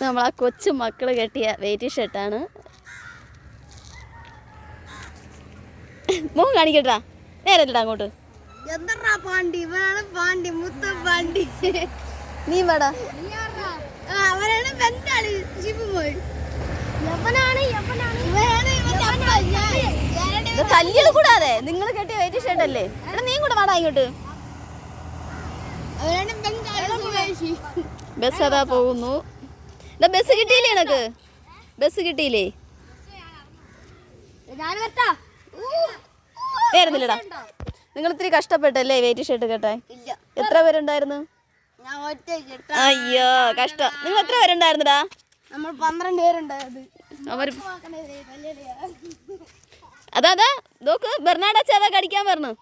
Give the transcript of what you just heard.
നമ്മളാ കൊച്ചു മക്കൾ കെട്ടിയ വെയിറ്റ് ഷർട്ടാണ്. മോൻ കാണിക്കട്ടാ നേരെ അങ്ങോട്ട്. എന്താ പാണ്ടി? ഇവനാണ് പാണ്ടി മുത്ത പാണ്ടി. നീ വേടാ. അവനാണ് പോയി. കൂടാതെ. നിങ്ങൾ കെട്ടിയ വെയിറ്റ് ഷർട്ടല്ലേ? എടാ നീ കൂടെ വാടാ ഇങ്ങോട്ട്. ബസ് അതാ പോകുന്നു. എന്താ ബസ് കിട്ടിയില്ലേ എനക്ക് ബസ് കിട്ടിയില്ലേ? വരുന്നില്ലടാ നിങ്ങൾ ഇത്തിരി കഷ്ടപ്പെട്ടല്ലേ വെയിറ്റ് ഷർട്ട് കേട്ടെ എത്ര പേരുണ്ടായിരുന്നു? അയ്യോ കഷ്ടം. നിങ്ങൾ എത്ര പേരുണ്ടായിരുന്നടാ? നമ്മൾ പന്ത്രണ്ട് പേരുണ്ടായത്. അവർ അതാ അതാ നോക്ക് ബെർണാഡ് അച്ഛാ അതാ കടിക്കാൻ പറഞ്ഞു.